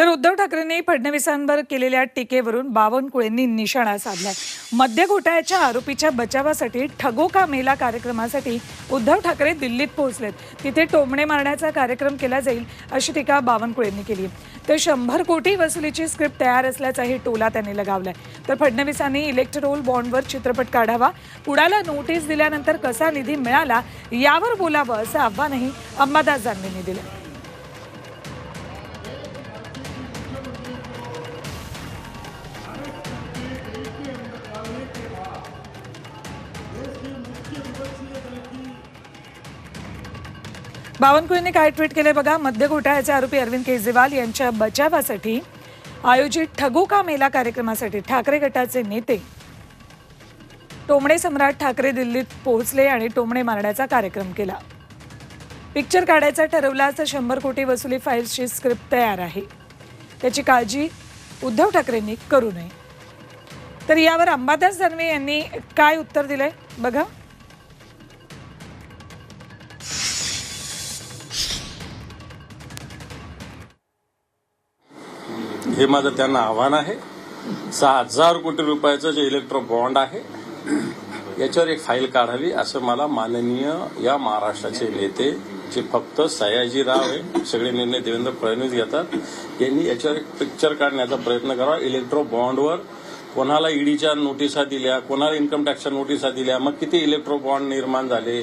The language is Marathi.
तर उद्धव ठाकरेंनी फडणवीसांवर केलेल्या टीकेवरून बावनकुळेंनी निशाणा साधलाय. मद्य घोटाळ्याच्या आरोपीच्या बचावासाठी ठगो का मेला कार्यक्रमासाठी उद्धव ठाकरे दिल्लीत पोहोचलेत. तिथे टोमणे मारण्याचा कार्यक्रम केला जाईल अशी टीका बावनकुळेंनी केली तर शंभर कोटी वसुलीची स्क्रिप्ट तयार असल्याचाही टोला त्यांनी लगावलाय. तर फडणवीसांनी इलेक्ट्रोल बॉन्डवर चित्रपट काढावा कुणाला नोटीस दिल्यानंतर कसा निधी मिळाला यावर बोलावं असं आव्हानही अंबादास दिलं बावनकुळेंनी काय ट्विट केले बघा? मध्य घोटाळ्याचे आरोपी अरविंद केजरीवाल यांच्या बचावासाठी आयोजित ठगू का मेला कार्यक्रमासाठी ठाकरे गटाचे नेते टोमणे सम्राट ठाकरे दिल्लीत पोहोचले आणि टोमणे मारण्याचा कार्यक्रम केला. पिक्चर काढायचा ठरवला तर शंभर कोटी वसुली फाईल्सची स्क्रिप्ट तयार आहे. त्याची काळजी उद्धव ठाकरेंनी करू नये. तर यावर अंबादास दानवे यांनी काय उत्तर दिलंय? बघा. हे माझं त्यांना आव्हान आहे. सहा हजार कोटी रुपयाचं जे इलेक्ट्रो बॉन्ड आहे याच्यावर एक फाईल काढावी असं मला माननीय या महाराष्ट्राचे नेते जे फक्त सयाजीराव आहे सगळे निर्णय देवेंद्र फडणवीस घेतात यांनी याच्यावर एक पिक्चर काढण्याचा प्रयत्न करावा. इलेक्ट्रो बॉन्डवर कोणाला ईडीच्या नोटिसा दिल्या कोणाला इन्कम टॅक्सच्या नोटिसा दिल्या मग किती इलेक्ट्रो बॉन्ड निर्माण झाले?